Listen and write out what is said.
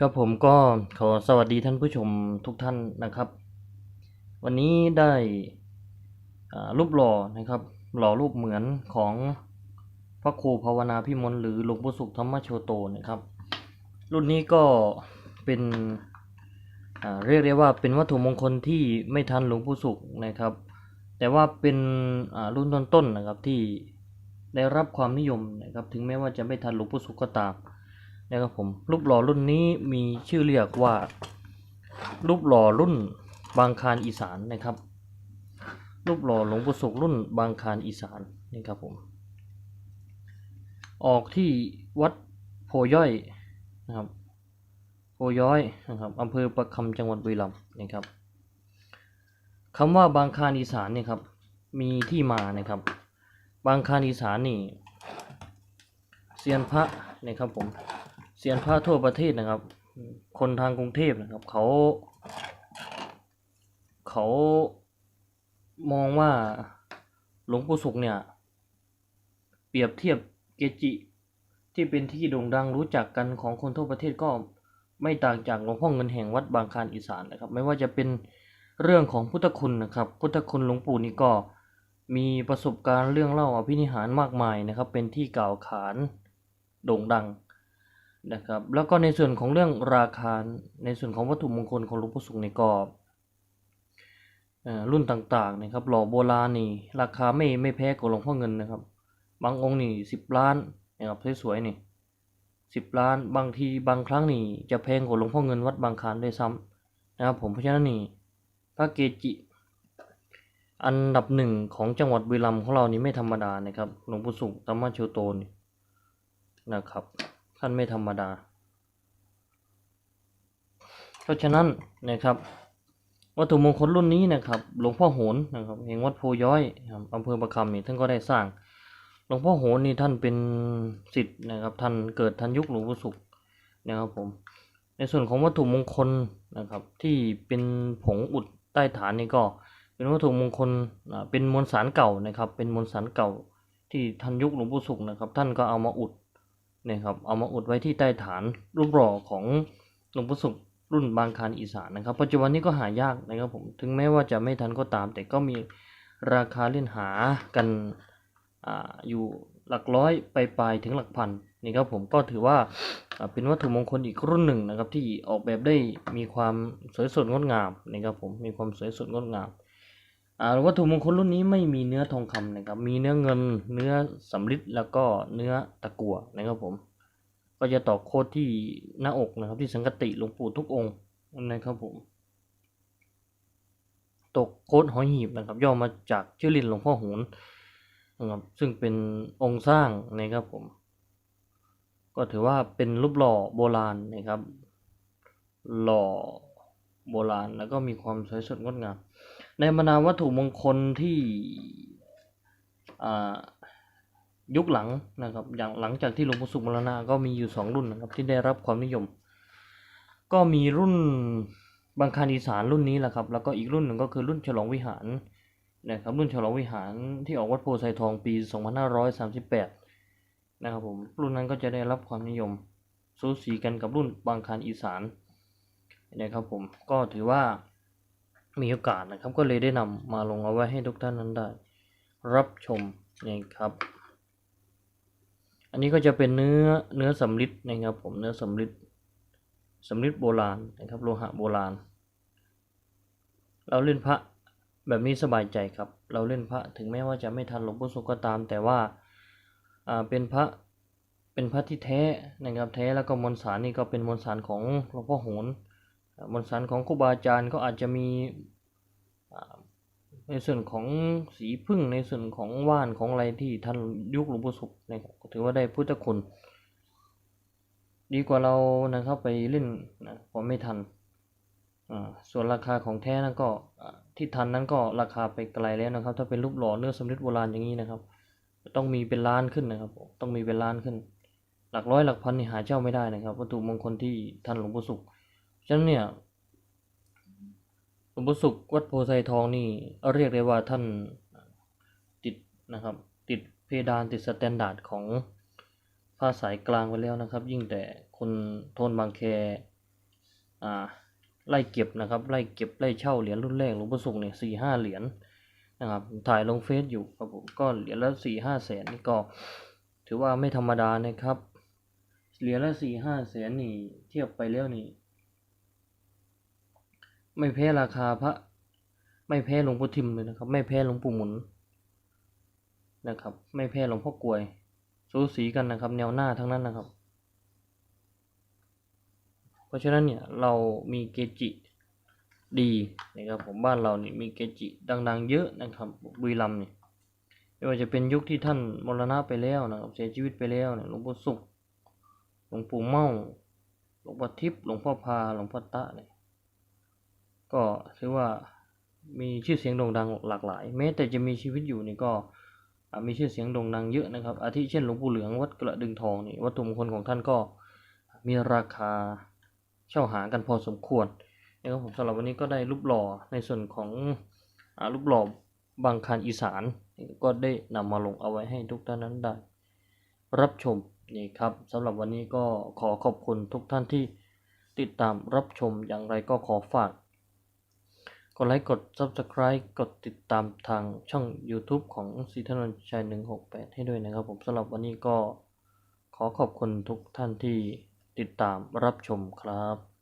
ครับผมก็ขอสวัสดีท่านผู้ชมทุกท่านนะครับ วันนี้ได้รูปหล่อนะครับ หล่อรูปเหมือนของพระครูภาวนาพิมลหรือหลวงปู่สุขธรรมโชโตนะครับ รุ่นนี้ก็เป็นเรียกได้ว่าเป็นวัตถุมงคลที่ไม่ทันหลวงปู่สุขนะครับ แต่ว่าเป็นรุ่นต้นๆนะครับที่ได้รับความนิยมนะครับ ถึงแม้ว่าจะไม่ทันหลวงปู่สุขก็ตาม นะครับผมรูปหล่อรุ่นนี้มีชื่อเรียกว่า รูปหล่อรุ่นบางคารอีสานนะครับ รูปหล่อหลวงปู่ศุกร์รุ่นบางคารอีสานนี่ครับผม ออกที่วัดโพย่อยนะครับโพย้อยนะครับอำเภอประคำจังหวัดบุรีรัมย์นะครับคำว่าบางคารอีสานเนี่ยครับมีที่มานะครับ บางคารอีสานนี่เซียนพระนะครับผม เซียนพระทั่วประเทศนะครับ คนทางกรุงเทพนะครับ เขา เขามองว่าหลวงปู่ศุกร์เนี่ย เปรียบเทียบเกจิที่เป็นที่โด่งดังรู้จักกันของคนทั่วประเทศก็ไม่ต่างจากหลวงพ่อเงินแห่งวัดบางคลานอีสานนะครับ ไม่ว่าจะเป็นเรื่องของพุทธคุณนะครับ พุทธคุณหลวงปู่นี่ก็มีประสบการณ์เรื่องเล่าอภินิหารมากมายนะครับ เป็นที่กล่าวขานโด่งดัง นะครับ แล้วก็ในส่วนของเรื่องราคา ในส่วนของวัตถุมงคลของหลวงปู่ศุกร์นี่ก็เอ่อรุ่นต่างๆนะครับหล่อโบราณนี่ราคาไม่ไม่แพ้กับหลวงพ่อเงินนะครับ บางองค์นี่สิบล้านนะครับสวยๆนี่สิบล้านบางทีบางครั้งนี่จะแพงกว่าหลวงพ่อเงินวัดบางคานด้วยซ้ำนะครับผมเพราะฉะนั้นนี่พระเกจิ อันดับหนึ่งของจังหวัดบุรีรัมย์ของเรานี่ไม่ธรรมดานะครับหลวงปู่ศุกธรรมโชโตนี่นะครับ ท่านไม่ธรรมดา เพราะฉะนั้นนะครับวัตถุมงคลรุ่นนี้นะครับ หลวงพ่อโหนนะครับแห่งวัดโพย้อยอำเภอประคำนี่ท่านก็ได้สร้าง หลวงพ่อโหนนี่ท่านเป็นสิทธิ์นะครับ ท่านเกิดทันยุคหลวงปู่ศุกร์นะครับผม ในส่วนของวัตถุมงคลนะครับ ที่เป็นผงอุดใต้ฐานนี่ก็ เป็นวัตถุมงคลเป็นมวลสารเก่านะครับ เป็นมวลสารเก่าที่ทันยุคหลวงปู่ศุกร์นะครับ ท่านก็เอามาอุด นะครับเอามาอุดไว้ที่ใต้ฐานรูปหล่อของหลวงปู่ศุกร์รุ่นบางคารอีสานนะครับ ปัจจุบันนี้ก็หายากนะครับผมถึงแม้ว่าจะไม่ทันก็ตาม แต่ก็มีราคาเล่นหากันออยู่หลักร้อยไปปลายถึงหลักพันนี่ครับผมก็ถือว่าเป็นวัตถุมงคลอีกรุ่นหนึ่งนะครับที่ออกแบบได้มีความสวยสดงดงามนะครับผมมีความสวยสดงดงาม วัตถุมงคลรุ่นนี้ไม่มีเนื้อทองคำนะครับ มีเนื้อเงิน เนื้อสำริดแล้วก็เนื้อตะกั่วนะครับผม ก็จะตอกโคดที่หน้าอกนะครับ ที่สังกติหลวงปู่ทุกองค์นะครับผม ตกโคดหอยหีบนะครับ ย่อมาจากชื่อลินหลวงพ่อโหนนะครับซึ่งเป็นองค์สร้างนะครับผม ก็ถือว่าเป็นรูปหล่อโบราณนะครับ หล่อโบราณแล้วก็มีความสวยสดงดงาม ในบรรดาวัตถุมงคลที่ยุคหลังนะครับอย่างหลังจากที่หลวงปู่สุขมรณะก็มีอยู่สองรุ่นนะครับที่ได้รับความนิยม ก็มีรุ่นบางคารอีสานรุ่นนี้แหละครับ แล้วก็อีกรุ่นหนึ่งก็คือรุ่นฉลองวิหารนะครับรุ่นฉลองวิหารที่ออกวัดโพไซทองปี 2538 นะครับผมรุ่นนั้นก็จะได้รับความนิยมสูสีกันกับรุ่นบางคารอีสานนะครับผมก็ถือว่า มีโอกาสนะครับก็เลยได้นำมาลงเอาไว้ให้ทุกท่านนั้นได้ รับชมนะครับ อันนี้ก็จะเป็นเนื้อเนื้อสำริดนะครับผมเนื้อสำริดสำริดโบราณนะครับโลหะโบราณ เราเล่นพระแบบนี้สบายใจครับ เราเล่นพระถึงแม้ว่าจะไม่ทันหลวงปู่สุก็ตาม แต่ว่าอ่าเป็นพระเป็นพระที่แท้นะครับแท้แล้วก็มวลสารนี่ก็เป็นมวลสารของหลวงพ่อโหน มวลสารของครูบาอาจารย์ก็อาจจะมีในส่วนของสีพึ่งในส่วนของว่านของอะไรที่ท่านยุคหลวงปู่ศุกร์นะครับถือว่าได้พุทธคุณ ดีกว่าเรานะครับไปเล่นนะพอไม่ทันอ่าส่วนราคาของแท้นั้นก็ที่ทันนั้นก็ราคาไปไกลแล้วนะครับ ถ้าเป็นรูปหล่อเนื้อสำริดโบราณอย่างนี้นะครับ ต้องมีเป็นล้านขึ้นนะครับ ต้องมีเป็นล้านขึ้น หลักร้อยหลักพันนี่หาเจ้าไม่ได้นะครับ วัตถุมงคลที่ท่านหลวงปู่ศุกร์ ฉะนั้นเนี่ยหลวงปู่ศุกร์วัดโพไซทองนี่เรียกได้ว่าท่านติดนะครับ ติดเพดานติดสแตนดาร์ดของผ้าสายกลางไว้แล้วนะครับ ยิ่งแต่คนโทนบางแคอ่าไล่เก็บนะครับ ไล่เก็บไล่เช่าเหรียญรุ่นแรกหลวงพ่อสุขเนี่ยสี่ห้าเหรียญนะครับถ่ายลงเฟซอยู่ครับผมก็เหรียญละสี่ห้าแสนนี่ก็ ถือว่าไม่ธรรมดานะครับเหรียญละสี่ห้าแสนนี่เทียบไปแล้วนี่ ไม่แพ้ราคาพระ ไม่แพ้หลวงพ่อทิมเลยนะครับ ไม่แพ้หลวงปู่หมุนนะครับ ไม่แพ้หลวงพ่อกลวยสูสีกันนะครับ แนวหน้าทั้งนั้นนะครับ เพราะฉะนั้นเนี่ยเรามีเกจิดีนะครับผมบ้านเรานี่มีเกจิดัง ๆ เยอะนะครับบุรีรัมย์นี่ไม่ว่าจะเป็นยุคที่ท่านมรณะไปแล้วนะครับเสียชีวิตไปแล้วเนี่ยหลวงพ่อสุขหลวงปู่เมาหลวงพ่อทิพย์หลวงพ่อพาหลวงพ่อตะเนี่ย ก็ถือว่ามีชื่อเสียงโด่งดังหลากหลาย แม้แต่จะมีชีวิตอยู่นี่ก็มีชื่อเสียงโด่งดังเยอะนะครับ อาทิเช่นหลวงปู่เหลืองวัดกระดึงทองนี่วัตถุมงคลของท่านก็มีราคาเช่าหากันพอสมควรนะครับผมสำหรับวันนี้ก็ได้รูปหล่อในส่วนของอรูปหล่อบางคานอีสานก็ได้นำมาลงเอาไว้ให้ทุกท่านนั้นได้ รับชมนี่ครับสำหรับวันนี้ก็ขอขอบคุณทุกท่านที่ติดตามรับชมอย่างไรก็ขอฝาก กดไลค์กด Subscribe กดติดตามทางช่อง YouTube ของซีทนนชัย 168 ให้ด้วยนะครับผมสำหรับวันนี้ก็ขอขอบคุณทุกท่านที่ติดตามรับชมครับ